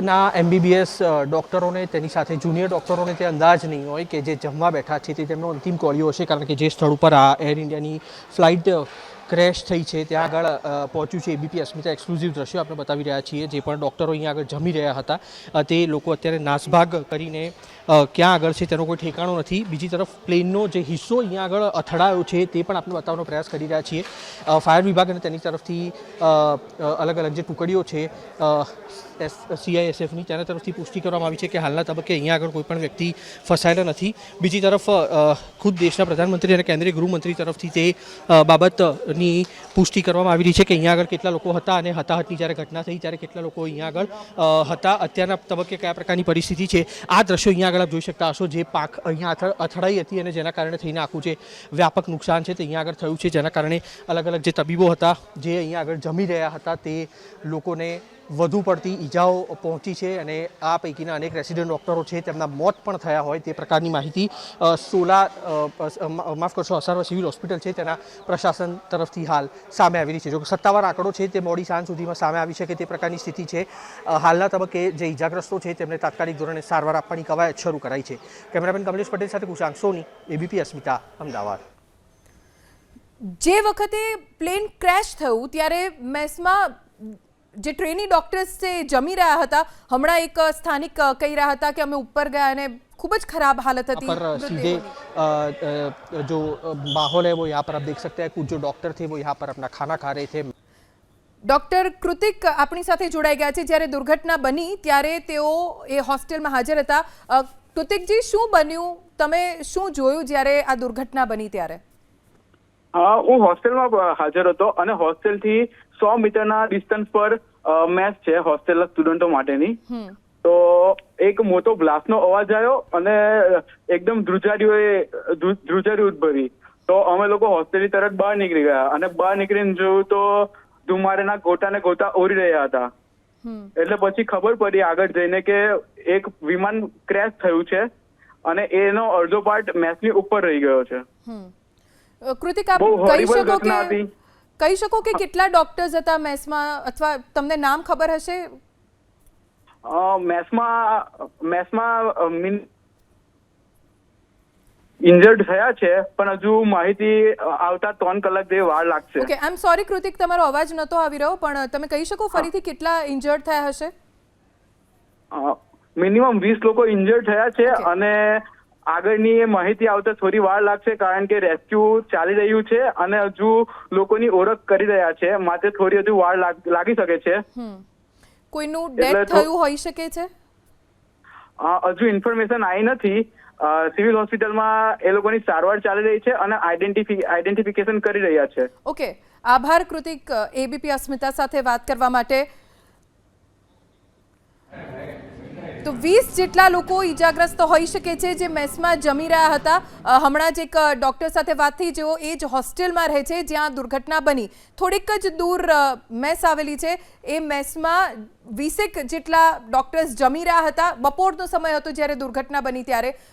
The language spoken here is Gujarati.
ના એમબીબીએસ ડૉક્ટરોને, તેની સાથે જુનિયર ડૉક્ટરોને તે અંદાજ નહીં હોય કે જે જમવા બેઠા છે તે તેમનો અંતિમ કોળિયો હશે, કારણ કે જે સ્થળ ઉપર આ એર ઇન્ડિયાની ફ્લાઇટ ક્રેશ થઈ છે ત્યાં આગળ પહોંચ્યું છે એબીપી અસ્મિતા એક્સક્લુઝિવ દ્રશ્યો આપણે બતાવી રહ્યા છીએ જે પણ ડૉક્ટરો અહીંયા આગળ જમી રહ્યા હતા. તે લોકો અત્યારે નાસભાગ કરીને ક્યાં આગળ છે તેનો કોઈ ઠેકાણો નથી. બીજી તરફ પ્લેનનો જે હિસ્સો અહીંયા આગળ અથડાયો છે તે પણ આપણે બતાવવાનો પ્રયાસ કરી રહ્યા છીએ. ફાયર વિભાગ અને તેની તરફથી અલગ અલગ જે ટુકડીઓ છે એસ સીઆઈએસએફની તેના તરફથી પુષ્ટિ કરવામાં આવી છે કે હાલના તબક્કે અહીંયા આગળ કોઈ પણ વ્યક્તિ ફસાયેલા નથી. બીજી તરફ ખુદ દેશના પ્રધાનમંત્રી અને કેન્દ્રીય ગૃહમંત્રી તરફથી તે અ, બાબતની પુષ્ટિ કરવામાં આવી રહી છે કે અહીંયા આગળ કેટલા લોકો હતા અને હતાહતની જ્યારે ઘટના થઈ, ત્યારે કેટલા લોકો અહીંયા આગળ હતા, અત્યારના તબક્કે કયા પ્રકારની પરિસ્થિતિ છે? આ દ્રશ્યો અહીંયા આગળ આપ જોઈ શકતા હશો, જે પાક અહીંયા અથડ- અથડાઈ હતી અને જેના કારણે થઈને આખું જે વ્યાપક નુકસાન છે તે અહીંયા આગળ થયું છે, જેના કારણે અલગ અલગ જે તબીબો હતા, જે અહીંયા આગળ જમી રહ્યા હતા, તે લોકોને વધુ પડતી ઈજાઓ પહોંચી છે અને આ પૈકીના અનેક રેસિડેન્ટ ડૉક્ટરો છે, તેમના મોત પણ થયા હોય તે પ્રકારની માહિતી સોલા માફ કરશો, અસારવા સિવિલ હોસ્પિટલ છે, તેના પ્રશાસન તરફથી હાલ સામે આવી રહી છે. જો સત્તાવાર આંકડો છે, તે મોડી સાંજ સુધીમાં સામે આવી શકે તે પ્રકારની સ્થિતિ છે. હાલના તબક્કે જે ઈજાગ્રસ્તો છે, તેમને તાત્કાલિક ધોરણે સારવાર આપવાની કવાયત શરૂ કરાઈ છે. કેમેરામેન કમલેશ પટેલ સાથે કુશાંક સોની, એબીપી અસ્મિતા, અમદાવાદ. જે વખતે પ્લેન ક્રેશ થયું, ત્યારે મેસમાં જે ટ્રેની ડોક્ટર્સ છે એ જમી રહ્યા હતા હમણાં એક સ્થાનિક અ, કહી રહ્યા હતા કે અમે ઉપર ગયા અને ખૂબ જ ખરાબ હાલત હતી पर सीधे अ, अ, जो अ, माहौल है वो यहाँ पर आप देख सकते हैं कुछ जो डॉक्टर थे वो यहाँ पर अपना खाना खा रहे थे ડોક્ટર કૃતિક આપણી સાથે જોડાઈ ગયા છે જ્યારે દુર્ઘટના બની ત્યારે તેઓ એ હોસ્ટેલમાં હાજર હતા અ, કૃતિકજી શું બન્યું તમે શું જોયું જ્યારે આ દુર્ઘટના બની ત્યારે હા હું હોસ્ટેલમાં હાજર હતો અને હોસ્ટેલથી સો મીટરના ડિસ્ટન્સ પર મેચ છે હોસ્ટેલના સ્ટુડન્ટો માટેની. તો એક મોટો બ્લાસ્ટનો અવાજ આવ્યો અને એકદમ ધ્રુજારીઓએ ધ્રુ- ધ્રુજારી ઉદભવી. તો અમે લોકો હોસ્ટેલની તરફ બહાર નીકળી ગયા અને બહાર નીકળીને જોયું તો ધુમારેના ગોટા ને ગોટા ઓરી રહ્યા હતા. એટલે પછી ખબર પડી આગળ જઈને કે એક વિમાન ક્રેશ થયું છે અને એનો અડધો પાર્ટ મેચની ઉપર રહી ગયો છે. કૃતિક કહી શકો કે કહી શકો કે કેટલા ડોક્ટર્સ હતા મેસમાં અથવા તમને નામ ખબર હશે? મેસમાં મેસમાં મીન ઇન્જર્ડ થયા છે પણ હજુ માહિતી આવતા ત્રણ કલાક જેવી વાર લાગશે. Okay I am sorry Kritik તમારો અવાજ નતો આવી રહ્યો પણ તમે કહી શકો ફરીથી કેટલા ઇન્જર્ડ થયા હશે? મિનિમમ વીસ લોકો ઇન્જર્ડ થયા છે અને આગળની એ માહિતી આવતા થોડી વાર લાગશે કારણ કે રેસ્ક્યુ ચાલી રહ્યું છે અને હજુ લોકોની ઓળખ કરી રહ્યા છે. માટે થોડી હજુ વાર લાગી શકે છે. કોઈનું ડેથ થયું હોઈ શકે છે? હજુ ઇન્ફોર્મેશન આવી નથી. સિવિલ હોસ્પિટલમાં એ લોકોની સારવાર ચાલી રહી છે અને આઈડેન્ટિફિ આઈડેન્ટિફિકેશન કરી રહ્યા છે. ઓકે. આભાર કૃતિક એબીપી અસ્મિતા સાથે વાત કરવા માટે. તો વીસ જેટલા લોકો ઈજાગ્રસ્ત હોઈ શકે છે જે મેસમાં જમી રહ્યા હતા. હમણાં જ એક ડૉક્ટર સાથે વાત થઈ. જેઓ એ જ હોસ્ટેલમાં રહે છે, જ્યાં દુર્ઘટના બની. થોડીક જ દૂર મેસ આવેલી છે. એ મેસમાં વીસેક જેટલા ડૉક્ટર્સ જમી રહ્યા હતા. બપોરનો સમય હતો જ્યારે દુર્ઘટના બની ત્યારે.